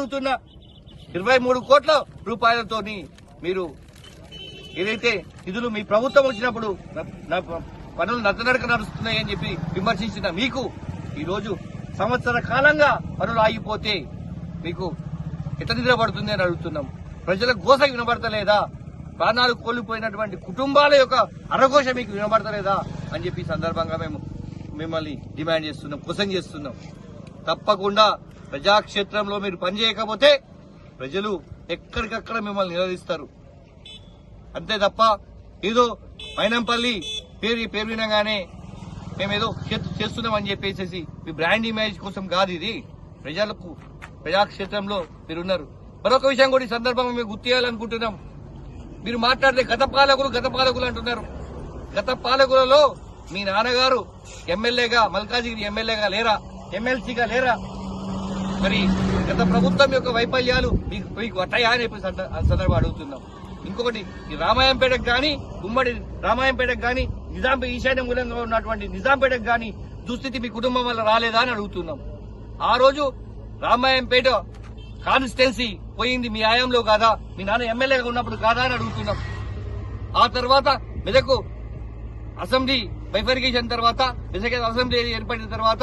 అడుగుతున్నా ఇరవై మూడు కోట్ల రూపాయలతోని మీరు ఏదైతే నిధులు మీ ప్రభుత్వం వచ్చినప్పుడు పనులు నత్తనడక నడుస్తున్నాయని చెప్పి విమర్శించిన మీకు ఈరోజు సంవత్సర కాలంగా పనులు ఆగిపోతే మీకు ఎట్లా నిద్ర పడుతుంది అని అడుగుతున్నాం. ప్రజల గోస వినబడతలేదా? ప్రాణాలు కోల్పోయినటువంటి కుటుంబాల యొక్క అరఘోష మీకు వినబడతలేదా? అని చెప్పి సందర్భంగా మేము మిమ్మల్ని డిమాండ్ చేస్తున్నాం కుసం చేస్తున్నాం. తప్పకుండా ప్రజాక్షేత్రంలో మీరు పనిచేయకపోతే ప్రజలు ఎక్కడికక్కడ మిమ్మల్ని నిలదీస్తారు. అంతే తప్ప ఏదో మైనంపల్లి పేరు పేరు వినగానే మేమేదో చేస్తున్నామని చెప్పేసి మీ బ్రాండ్ ఇమేజ్ కోసం కాదు ఇది. ప్రజలకు ప్రజాక్షేత్రంలో మీరున్నారు. మరొక విషయం కూడా ఈ సందర్భంగా మేము గుర్తు చేయాలనుకుంటున్నాం. మీరు మాట్లాడితే గత పాలకులు గత పాలకులు అంటున్నారు. గత పాలకులలో మీ నాన్నగారు ఎమ్మెల్యేగా మల్కాజిగిరి ఎమ్మెల్యేగా లేరా? ఎమ్మెల్సీగా లేరా? మరి గత ప్రభుత్వం యొక్క వైఫల్యాలు మీకు మీకు వటాయా అని చెప్పి సందర్భం అడుగుతున్నాం. ఇంకొకటి ఈ రామాయంపేటకు కానీ ఉమ్మడి రామాయంపేటకు కానీ నిజాం ఈశాన్య మూలంగా ఉన్నటువంటి నిజాంపేటకు కానీ దుస్థితి మీ కుటుంబం వల్ల రాలేదా అని అడుగుతున్నాం. ఆ రోజు రామాయంపేట కాన్స్టిట్యున్సీ పోయింది మీ ఆయంలో కాదా? మీ నాన్న ఎమ్మెల్యేగా ఉన్నప్పుడు కాదా అని అడుగుతున్నాం. ఆ తర్వాత మెదకు అసెంబ్లీ బైఫర్గేషన్ తర్వాత మెదక్ అసెంబ్లీ ఏర్పడిన తర్వాత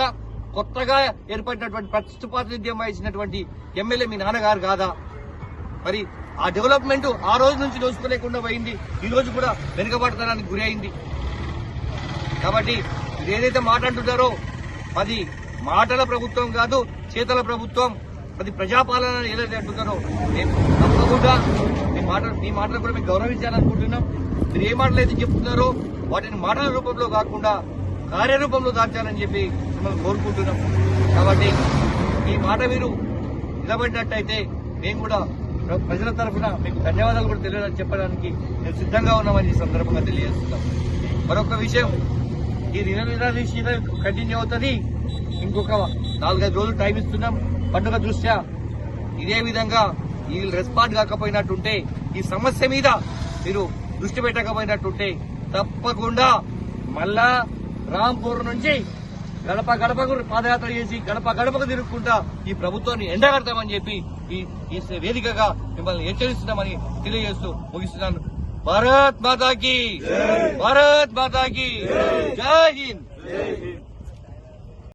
కొత్తగా ఏర్పడినటువంటి ప్రతిష్టాత్మకం వహించినటువంటి ఎమ్మెల్యే మీ నాన్నగారు కాదా? మరి ఆ డెవలప్మెంట్ ఆ రోజు నుంచి దోచుకోలేకుండా పోయింది. ఈ రోజు కూడా వెనుకబడతానికి గురి అయింది. కాబట్టి మీరు ఏదైతే మాట్లాడుతున్నారో అది మాటల ప్రభుత్వం కాదు చేతల ప్రభుత్వం అది ప్రజాపాలన ఏదైతే అంటున్నారో మేము తప్పకుండా మీ మాట మీ మాటలు కూడా మేము గౌరవించాలనుకుంటున్నాం. మీరు ఏ మాటలు అయితే చెప్తున్నారో వాటిని మాటల రూపంలో కాకుండా కార్యరూపంలో దాచాలని చెప్పి మిమ్మల్ని కోరుకుంటున్నాం. కాబట్టి ఈ మాట మీరు నిలబడినట్టయితే మేము కూడా ప్రజల తరఫున మీకు ధన్యవాదాలు కూడా తెలియదని చెప్పడానికి మేము సిద్ధంగా ఉన్నామని ఈ సందర్భంగా తెలియజేస్తున్నాం. మరొక విషయం ఈ రుణ కంటిన్యూ అవుతుంది. ఇంకొక నాలుగైదు రోజులు టైం ఇస్తున్నాం. పండుగ దృష్ట్యా ఇదే విధంగా ఈ రెస్పాండ్ కాకపోయినట్టుంటే ఈ సమస్య మీద మీరు దృష్టి పెట్టకపోయినట్టుంటే తప్పకుండా మళ్ళా రాంపూర్ నుంచి గడప గడపకు పాదయాత్ర చేసి గడప గడపకు తిరుగుకుంటా ఈ ప్రభుత్వాన్ని ఎండగడతామని చెప్పి ఈ ఈ వేదికగా మిమ్మల్ని హెచ్చరిస్తున్నామని తెలియజేస్తూ ముగిస్తున్నాను. భారత్ మాతాకి భారత్ మాతాకి జై హింద్.